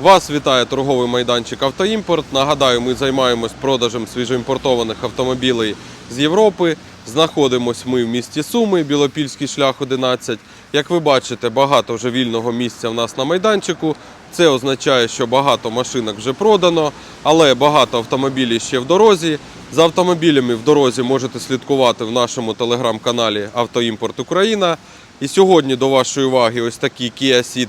Вас вітає торговий майданчик Автоімпорт. Нагадаю, ми займаємось продажем свіжоімпортованих автомобілей з Європи. Знаходимось ми в місті Суми, Білопільський шлях 11. Як ви бачите, багато вже вільного місця в нас на майданчику. Це означає, що багато машинок вже продано, але багато автомобілів ще в дорозі. За автомобілями в дорозі можете слідкувати в нашому телеграм-каналі Автоімпорт Україна. І сьогодні до вашої уваги ось такий Kia Ceed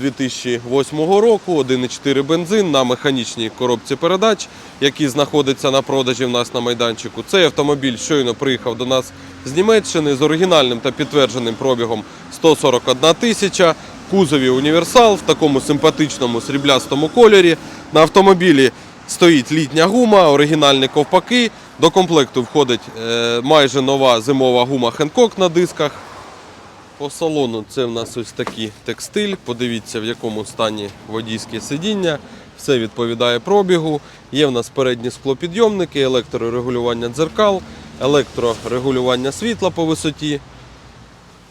2008 року, 1,4 бензин на механічній коробці передач, який знаходиться на продажі в нас на майданчику. Цей автомобіль щойно приїхав до нас з Німеччини з оригінальним та підтвердженим пробігом 141 тисяча. Кузові універсал в такому симпатичному сріблястому кольорі. На автомобілі стоїть літня гума, оригінальні ковпаки. До комплекту входить е, майже нова зимова гума Хенкок на дисках. По салону це в нас ось такий текстиль. Подивіться, в якому стані водійське сидіння. Все відповідає пробігу. Є в нас передні склопідйомники, електрорегулювання дзеркал, електрорегулювання світла по висоті.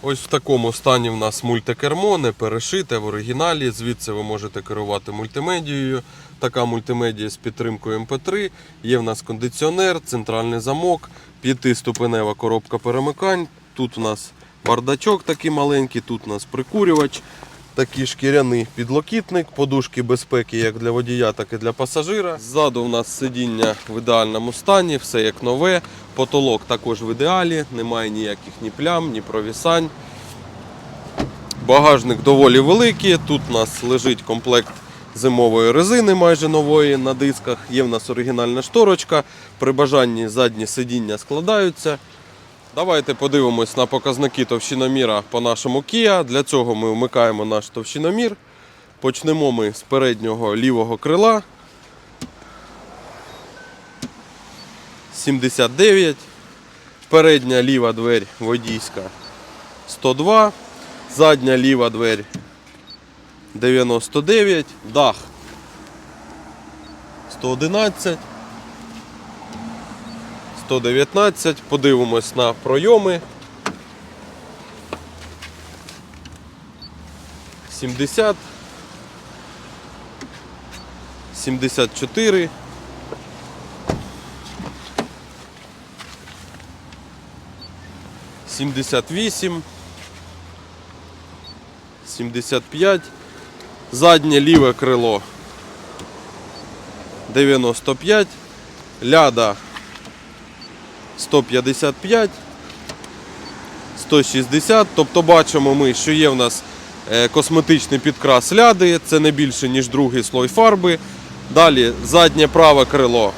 Ось в такому стані в нас мультикермо, не перешите в оригіналі. Звідси ви можете керувати мультимедією. Така мультимедія з підтримкою MP3. Є в нас кондиціонер, центральний замок, п'ятиступенева коробка перемикань. Тут у нас бардачок такий маленький, тут у нас прикурювач, такий шкіряний підлокітник, подушки безпеки як для водія, так і для пасажира. Ззаду у нас сидіння в ідеальному стані, все як нове. Потолок також в ідеалі, немає ніяких ні плям, ні провісань. Багажник доволі великий. Тут у нас лежить комплект зимової резини майже нової на дисках. Є в нас оригінальна шторочка. При бажанні задні сидіння складаються. Давайте подивимось на показники товщиноміра по нашому Kia. Для цього ми вмикаємо наш товщиномір. Почнемо ми з переднього лівого крила. 79. Передня ліва двері водійська 102. Задня ліва двері 99. Дах 111. 119. Подивимось на пройоми. 70. 74. 78. 75. Заднє ліве крило 95. Ляда 155, 160. Тобто бачимо ми, що є в нас е, косметичний підкрас ляди, це не більше, ніж другий слой фарби. Далі заднє праве крило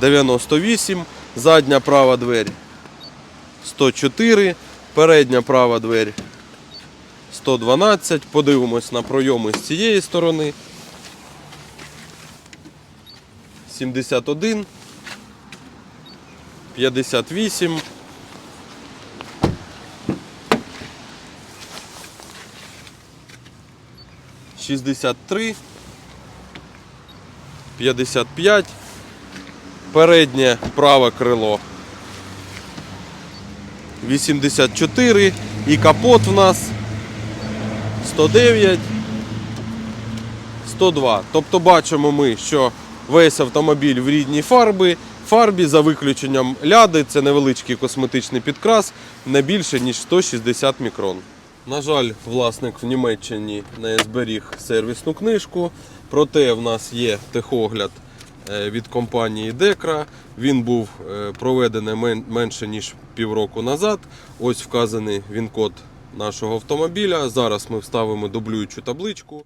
98, задня права двері 104, передня права двері 112. Подивимось на пройоми з цієї сторони. 71. 58. Шістдесят три. П'ятдесят п'ять. Переднє праве крило. 84. І капот в нас 109. 102. Тобто бачимо ми, що весь автомобіль в рідній фарбі, фарбі за виключенням ляди, це невеличкий косметичний підкрас, не більше ніж 160 мікрон. На жаль, власник в Німеччині не зберіг сервісну книжку, проте в нас є техогляд е, від компанії Декра. Він був е, проведений менше ніж півроку назад. Ось вказаний він-код нашого автомобіля. Зараз ми вставимо дублюючу табличку.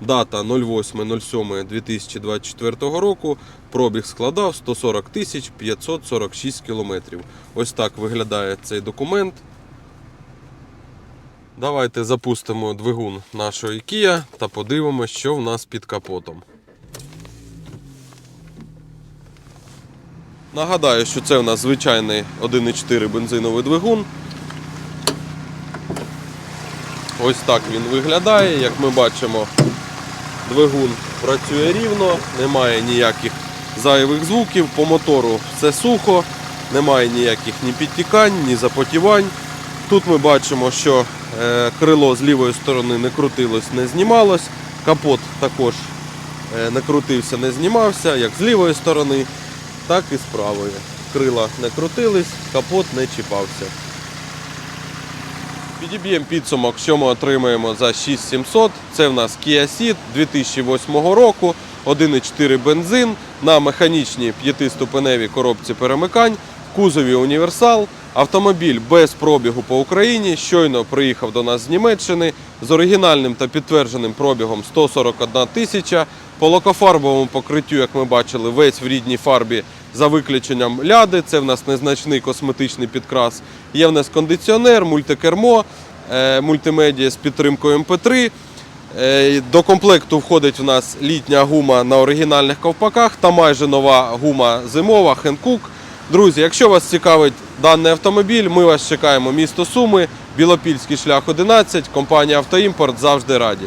Дата 08.07.2024 року. Пробіг складав 140 тисяч 546 кілометрів. Ось так виглядає цей документ. Давайте запустимо двигун нашої Kia та подивимося, що в нас під капотом. Нагадаю, що це у нас звичайний 1,4 бензиновий двигун. Ось так він виглядає. Як ми бачимо, двигун працює рівно, немає ніяких зайвих звуків. По мотору все сухо, немає ніяких ні підтікань, ні запотівань. Тут ми бачимо, що е, крило з лівої сторони не крутилось, не знімалось. Капот також е, не крутився, не знімався, як з лівої сторони, так і з правої. Крила не крутились, капот не чіпався. Підіб'ємо підсумок, що ми отримаємо за 6700. Це в нас Kia Ceed 2008 року, 1,4 бензин на механічній п'ятиступеневій коробці перемикань, кузові універсал. Автомобіль без пробігу по Україні. Щойно приїхав до нас з Німеччини з оригінальним та підтвердженим пробігом 141 тисяча. По лакофарбовому покриттю, як ми бачили, весь в рідній фарбі за виключенням ляди. Це в нас незначний косметичний підкрас. Є в нас кондиціонер, мультикермо, е, мультимедіа з підтримкою MP3. Е, До комплекту входить у нас літня гума на оригінальних ковпаках та майже нова гума зимова Хенкук. Друзі, якщо вас цікавить даний автомобіль, ми вас чекаємо. Місто Суми, Білопільський шлях 11, компанія Автоімпорт завжди раді.